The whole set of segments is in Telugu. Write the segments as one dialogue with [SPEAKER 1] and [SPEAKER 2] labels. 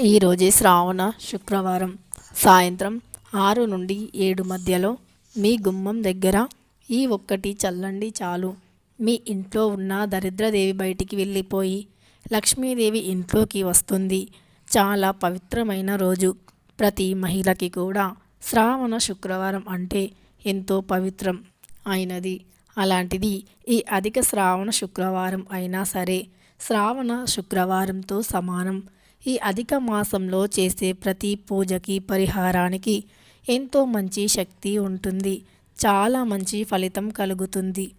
[SPEAKER 1] ఈరోజే శ్రావణ శుక్రవారం సాయంత్రం ఆరు నుండి ఏడు మధ్యలో మీ గుమ్మం దగ్గర ఈ ఒక్కటి చల్లండి చాలు. మీ ఇంట్లో ఉన్న దరిద్రదేవి బయటికి వెళ్ళిపోయి లక్ష్మీదేవి ఇంట్లోకి వస్తుంది. చాలా పవిత్రమైన రోజు. ప్రతి మహిళకి కూడా శ్రావణ శుక్రవారం అంటే ఎంతో పవిత్రం అయినది. అలాంటిది ఈ అధిక శ్రావణ శుక్రవారం అయినా సరే శ్రావణ శుక్రవారంతో సమానం. ఈ అధిక మాసంలో చేసే ప్రతి పూజకి పరిహారానికి ఎంతో మంచి శక్తి ఉంటుంది. చాలా మంచి ఫలితం కలుగుతుంది.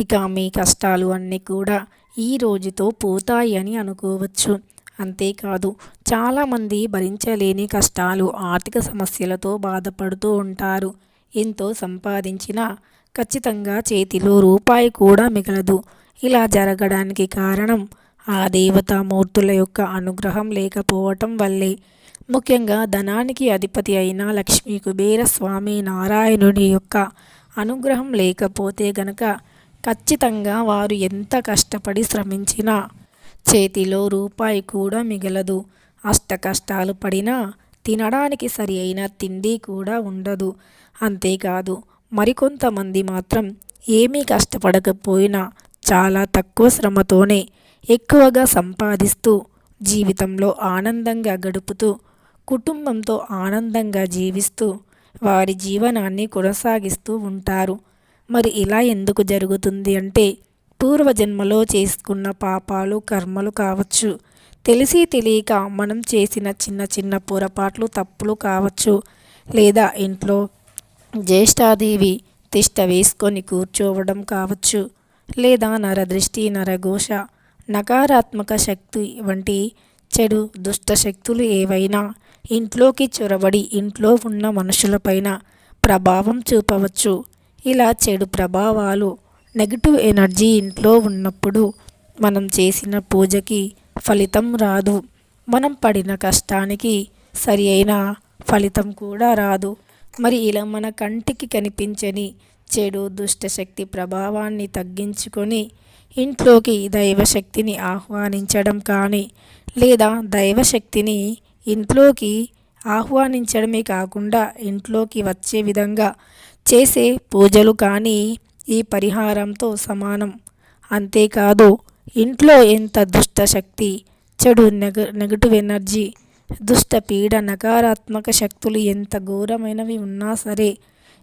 [SPEAKER 1] ఇక మీ కష్టాలు అన్నీ కూడా ఈ రోజుతో పోతాయి అని అనుకోవచ్చు. అంతేకాదు చాలామంది భరించలేని కష్టాలు ఆర్థిక సమస్యలతో బాధపడుతూ ఉంటారు. ఎంతో సంపాదించినా ఖచ్చితంగా చేతిలో రూపాయి కూడా మిగలదు. ఇలా జరగడానికి కారణం ఆ దేవతామూర్తుల యొక్క అనుగ్రహం లేకపోవటం వల్లే. ముఖ్యంగా ధనానికి అధిపతి అయిన లక్ష్మీ కుబేర స్వామి నారాయణుని యొక్క అనుగ్రహం లేకపోతే గనక ఖచ్చితంగా వారు ఎంత కష్టపడి శ్రమించినా చేతిలో రూపాయి కూడా మిగలదు. అష్ట కష్టాలు పడినా తినడానికి సరి అయిన తిండి కూడా ఉండదు. అంతేకాదు మరికొంతమంది మాత్రం ఏమీ కష్టపడకపోయినా చాలా తక్కువ శ్రమతోనే ఎక్కువగా సంపాదిస్తూ జీవితంలో ఆనందంగా గడుపుతూ కుటుంబంతో ఆనందంగా జీవిస్తూ వారి జీవనాన్ని కొనసాగిస్తూ ఉంటారు. మరి ఇలా ఎందుకు జరుగుతుంది అంటే పూర్వజన్మలో చేసుకున్న పాపాలు కర్మలు కావచ్చు. తెలిసి తెలియక మనం చేసిన చిన్న చిన్న పొరపాట్లు తప్పులు కావచ్చు. లేదా ఇంట్లో జ్యేష్ఠాదేవి తిష్ట వేసుకొని కూర్చోవడం కావచ్చు. లేదా నరదృష్టి నరఘోష నకారాత్మక శక్తి వంటి చెడు దుష్ట శక్తులు ఏవైనా ఇంట్లోకి చొరబడి ఇంట్లో ఉన్న మనుషులపైన ప్రభావం చూపవచ్చు. ఇలా చెడు ప్రభావాలు నెగిటివ్ ఎనర్జీ ఇంట్లో ఉన్నప్పుడు మనం చేసిన పూజకి ఫలితం రాదు. మనం పడిన కష్టానికి సరి అయిన ఫలితం కూడా రాదు. మరి ఇలా మన కంటికి కనిపించని చెడు దుష్టశక్తి ప్రభావాన్ని తగ్గించుకొని ఇంట్లోకి దైవశక్తిని ఆహ్వానించడం కానీ లేదా దైవశక్తిని ఇంట్లోకి ఆహ్వానించడమే కాకుండా ఇంట్లోకి వచ్చే విధంగా చేసే పూజలు కానీ ఈ పరిహారంతో సమానం. అంతేకాదు ఇంట్లో ఎంత దుష్ట శక్తి చెడు నెగ నెగటివ్ ఎనర్జీ దుష్ట పీడ నకారాత్మక శక్తులు ఎంత ఘోరమైనవి ఉన్నా సరే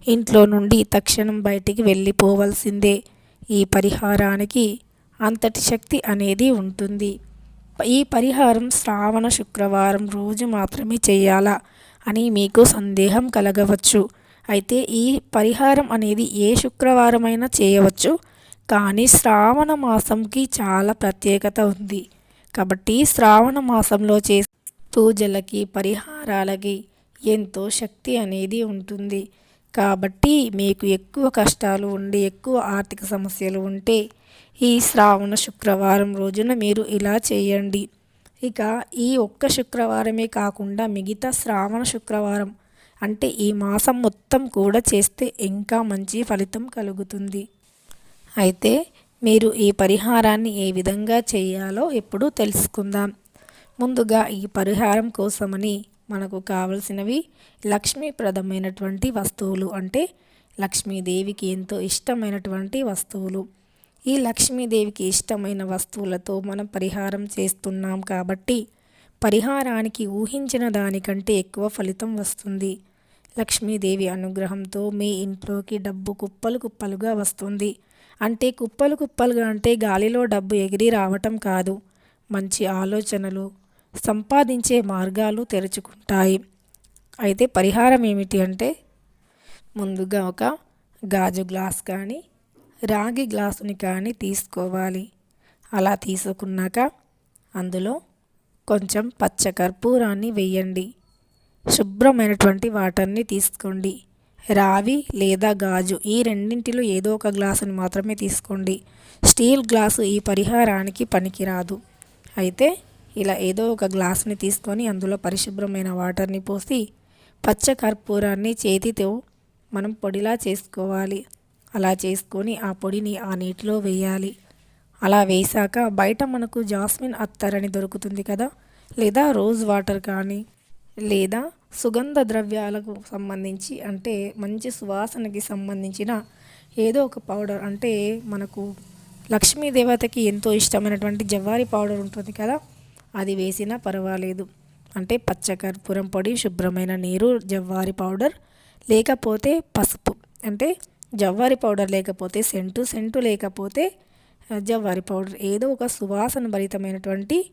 [SPEAKER 1] ఇంట్లో నుండి తక్షణం బయటికి వెళ్ళిపోవలసిందే. ఈ పరిహారానికి అంతటి శక్తి అనేది ఉంటుంది. ఈ పరిహారం శ్రావణ శుక్రవారం రోజు మాత్రమే చేయాలా అని మీకు సందేహం కలగవచ్చు. అయితే ఈ పరిహారం అనేది ఏ శుక్రవారమైనా చేయవచ్చు. కానీ శ్రావణ మాసంకి చాలా ప్రత్యేకత ఉంది. కాబట్టి శ్రావణ మాసంలో చేసే పూజలకి పరిహారాలకి ఎంతో శక్తి అనేది ఉంటుంది. కాబట్టి మీకు ఎక్కువ కష్టాలు ఉండి ఎక్కువ ఆర్థిక సమస్యలు ఉంటే ఈ శ్రావణ శుక్రవారం రోజున మీరు ఇలా చేయండి. ఇక ఈ ఒక్క శుక్రవారమే కాకుండా మిగతా శ్రావణ శుక్రవారం అంటే ఈ మాసం మొత్తం కూడా చేస్తే ఇంకా మంచి ఫలితం కలుగుతుంది. అయితే మీరు ఈ పరిహారాన్ని ఏ విధంగా చేయాలో ఎప్పుడు తెలుసుకుందాం. ముందుగా ఈ పరిహారం కోసమని మనకు కావలసినవి లక్ష్మీప్రదమైనటువంటి వస్తువులు అంటే లక్ష్మీదేవికి ఎంతో ఇష్టమైనటువంటి వస్తువులు. ఈ లక్ష్మీదేవికి ఇష్టమైన వస్తువులతో మనం పరిహారం చేస్తున్నాం కాబట్టి పరిహారానికి ఊహించిన దానికంటే ఎక్కువ ఫలితం వస్తుంది. లక్ష్మీదేవి అనుగ్రహంతో మీ ఇంట్లోకి డబ్బు కుప్పలు కుప్పలుగా వస్తుంది. అంటే కుప్పలు కుప్పలుగా అంటే గాలిలో డబ్బు ఎగిరి రావటం కాదు. మంచి ఆలోచనలు సంపాదించే మార్గాలు తెరుచుకుంటాయి. అయితే పరిహారం ఏమిటి అంటే ముందుగా ఒక గాజు గ్లాస్ కానీ రాగి గ్లాసుని కానీ తీసుకోవాలి. అలా తీసుకున్నాక అందులో కొంచెం పచ్చకర్పూరాన్ని వేయండి. శుభ్రమైనటువంటి వాటర్ని తీసుకోండి. రావి లేదా గాజు ఈ రెండింటిలో ఏదో ఒక గ్లాసుని మాత్రమే తీసుకోండి. స్టీల్ గ్లాసు ఈ పరిహారానికి పనికిరాదు. అయితే ఇలా ఏదో ఒక గ్లాస్ని తీసుకొని అందులో పరిశుభ్రమైన వాటర్ని పోసి పచ్చ కర్పూరాన్ని చేతితో మనం పొడిలా చేసుకోవాలి. అలా చేసుకొని ఆ పొడిని ఆ నీటిలో వేయాలి. అలా వేసాక బయట మనకు జాస్మిన్ అత్తర్ అని దొరుకుతుంది కదా? లేదా రోజ్ వాటర్ కానీ లేదా సుగంధ ద్రవ్యాలకు సంబంధించి అంటే మంచి సువాసనకి సంబంధించిన ఏదో ఒక పౌడర్. అంటే మనకు లక్ష్మీ దేవతకి ఎంతో ఇష్టమైనటువంటి జవ్వారి పౌడర్ ఉంటుంది కదా? అది వేసినా పర్వాలేదు. అంటే పచ్చకర్పూరం పొడి శుభ్రమైన నీరు జవ్వారి పౌడర్ లేకపోతే పసుపు. అంటే జవ్వారి పౌడర్ లేకపోతే సెంటు సెంటు లేకపోతే జవ్వారి పౌడర్. ఏదో ఒక సువాసన భరితమైనటువంటి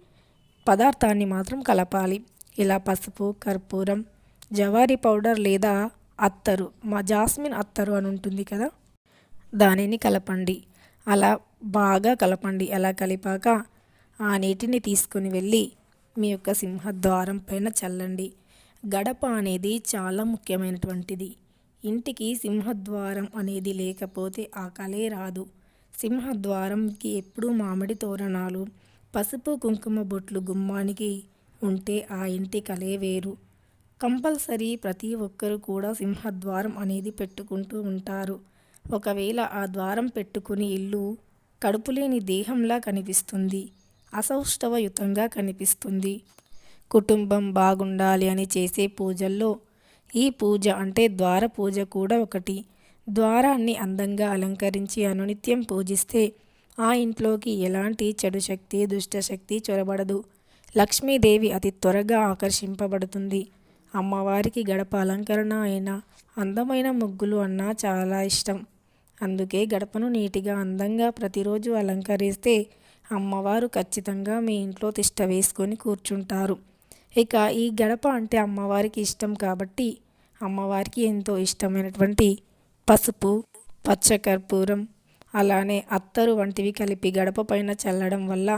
[SPEAKER 1] పదార్థాన్ని మాత్రం కలపాలి. ఇలా పసుపు కర్పూరం జవారి పౌడర్ లేదా అత్తరు. మా జాస్మిన్ అత్తరు అని ఉంటుంది కదా? దానిని కలపండి. అలా బాగా కలపండి. అలా కలిపాక ఆ నీటిని తీసుకొని వెళ్ళి మీ యొక్క సింహద్వారం పైన చల్లండి. గడప అనేది చాలా ముఖ్యమైనటువంటిది. ఇంటికి సింహద్వారం అనేది లేకపోతే ఆ కలే రాదు. సింహద్వారంకి ఎప్పుడూ మామిడి తోరణాలు పసుపు కుంకుమ బొట్లు గుమ్మానికి ఉంటే ఆ ఇంటి కలే వేరు. కంపల్సరీ ప్రతి ఒక్కరు కూడా సింహద్వారం అనేది పెట్టుకుంటూ ఉంటారు. ఒకవేళ ఆ ద్వారం పెట్టుకుని ఇల్లు కడుపులేని దేహంలా కనిపిస్తుంది. అసౌష్ఠవయుతంగా కనిపిస్తుంది. కుటుంబం బాగుండాలి అని చేసే పూజల్లో ఈ పూజ అంటే ద్వార పూజ కూడా ఒకటి. ద్వారాన్ని అందంగా అలంకరించి అనునిత్యం పూజిస్తే ఆ ఇంట్లోకి ఎలాంటి చెడు శక్తి దుష్టశక్తి చొరబడదు. లక్ష్మీదేవి అతి త్వరగా ఆకర్షింపబడుతుంది. అమ్మవారికి గడప అలంకరణ అయిన అందమైన ముగ్గులు అన్నా చాలా ఇష్టం. అందుకే గడపను నీటిగా అందంగా ప్రతిరోజు అలంకరిస్తే అమ్మవారు ఖచ్చితంగా మీ ఇంట్లో తిష్ట వేసుకొని కూర్చుంటారు. ఇక ఈ గడప అంటే అమ్మవారికి ఇష్టం కాబట్టి అమ్మవారికి ఎంతో ఇష్టమైనటువంటి పసుపు పచ్చకర్పూరం అలానే అత్తరు వంటివి కలిపి గడప పైన చల్లడం వల్ల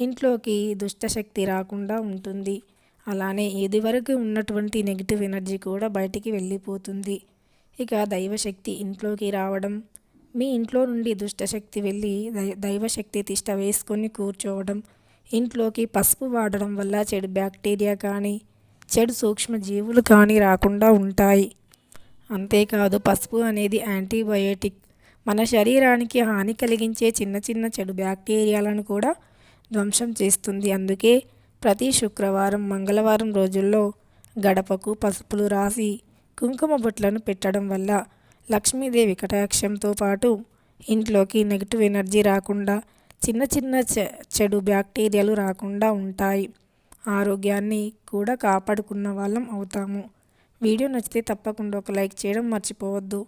[SPEAKER 1] ఇంట్లోకి దుష్టశక్తి రాకుండా ఉంటుంది. అలానే ఇదివరకు ఉన్నటువంటి నెగిటివ్ ఎనర్జీ కూడా బయటికి వెళ్ళిపోతుంది. ఇక దైవశక్తి ఇంట్లోకి రావడం మీ ఇంట్లో నుండి దుష్టశక్తి వెళ్ళి దై దైవశక్తి తిష్ట వేసుకొని కూర్చోవడం ఇంట్లోకి పసుపు వాడడం వల్ల చెడు బ్యాక్టీరియా కానీ చెడు సూక్ష్మజీవులు కానీ రాకుండా ఉంటాయి. అంతేకాదు పసుపు అనేది యాంటీబయోటిక్. మన శరీరానికి హాని కలిగించే చిన్న చిన్న చెడు బ్యాక్టీరియాలను కూడా ధ్వంసం చేస్తుంది. అందుకే ప్రతి శుక్రవారం మంగళవారం రోజుల్లో గడపకు పసుపులు రాసి కుంకుమ బొట్లను పెట్టడం వల్ల లక్ష్మీదేవి కటాక్షంతో పాటు ఇంట్లోకి నెగిటివ్ ఎనర్జీ రాకుండా చిన్న చిన్న చెడు బ్యాక్టీరియాలు రాకుండా ఉంటాయి. ఆరోగ్యాన్ని కూడా కాపాడుకున్న వాళ్ళం అవుతాము. వీడియో నచ్చితే తప్పకుండా ఒక లైక్ చేయడం మర్చిపోవద్దు.